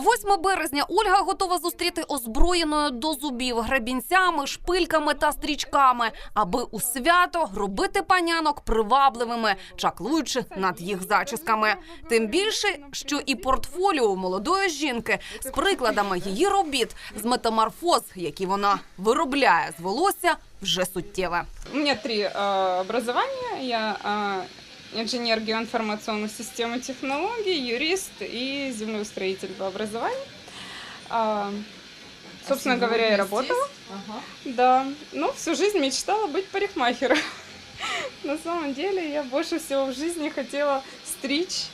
8 березня Ольга готова зустріти озброєною до зубів гребінцями, шпильками та стрічками, аби у свято робити панянок привабливими, чаклуючи над їх зачісками. Тим більше, що і портфоліо молодої жінки з прикладами її робіт з метаморфоз, які вона виробляє з волосся, вже суттєве. У меня три э, образования. Я э, инженер геоинформационных систем и технологий, юрист и землеустроитель по образованию. А, собственно говоря, я работала. Да, ну, всю жизнь мечтала быть парикмахером. На самом деле, я больше всего в жизни хотела стричь,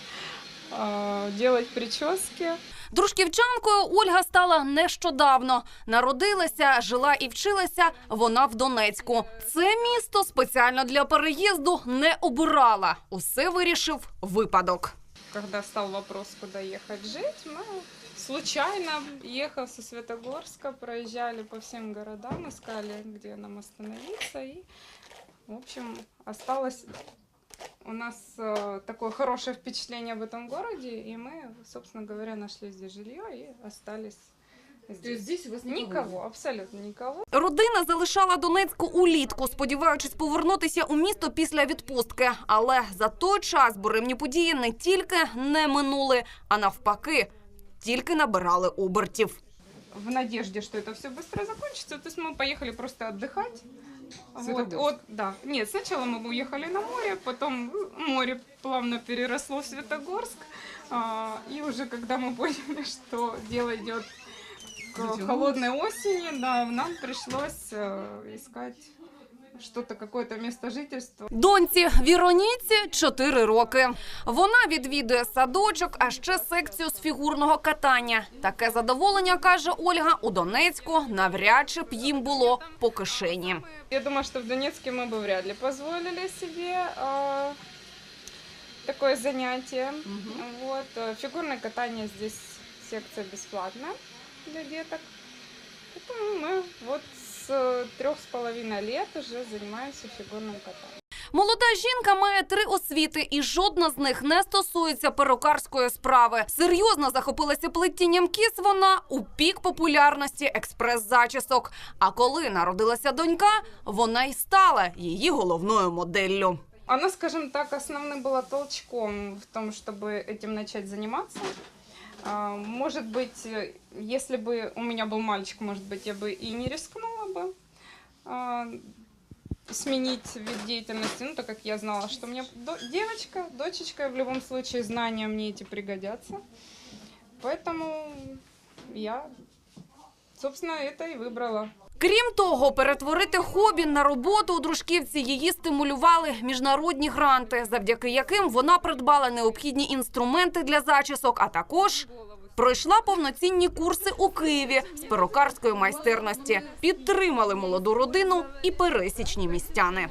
э, делать прически. Дружківчанкою Ольга стала нещодавно. Народилася, жила і вчилася вона в Донецьку. Це місто спеціально для переїзду не обирала. Усе вирішив випадок. Когда стал вопрос, куда ехать жить, мы случайно, ехав со Светогорска, проезжали по всем городам, искали, где нам остановиться. И, в общем, осталось у нас э, такое хорошее впечатление об этом городе, и мы, собственно говоря, нашли здесь жилье и остались здесь. здесь у вас Никого, абсолютно никого. Родина залишала Донецьку улітку, сподіваючись повернутися у місто після відпустки. Але за той час буремні події не тільки не минули, а навпаки, тільки набирали обертів. в надежде, что это все быстро закончится. То есть мы поехали просто отдыхать. Вот, Светогорск. от, да. Нет, сначала мы уехали на море, потом море плавно переросло в Светогорск. А, и уже когда мы поняли, что дело идет к Затянулось. холодной осени, да, нам пришлось э, искать что-то, какое-то место жительства. Доньці Віроніці 4 роки. Вона відвідує садочок, а ще секцію з фігурного катання. Таке задоволення каже Ольга у Донецьку. Навряд чи б їм було по кишені. Я думаю, что в Донецке мы бы вряд ли позволили себе а, такое занятие. Вот, э, фигурное катание здесь секция бесплатная для деток. Поэтому мы вот с э, трех с половиной лет уже занимаемся фигурным катанием. Молода жінка має три освіти, і жодна з них не стосується перукарської справи. Серйозно захопилася плетінням кіс вона у пік популярності експрес-зачісок. А коли народилася донька, вона й стала її головною моделлю. Она, скажем так, основным была толчком в том, чтобы этим начать заниматься. А, Может быть, э, если бы у меня был мальчик, может быть, я бы и не рискнула бы а, сменить вид деятельности, ну, так как я знала, что мне до- девочка, дочечка, и в любом случае знания мне эти пригодятся. Поэтому я, собственно, это и выбрала. Крім того, перетворити хобі на роботу у дружківці її стимулювали міжнародні гранти, завдяки яким вона придбала необхідні інструменти для зачісок, а також пройшла повноцінні курси у Києві з перукарської майстерності. Підтримали молоду родину і пересічні містяни.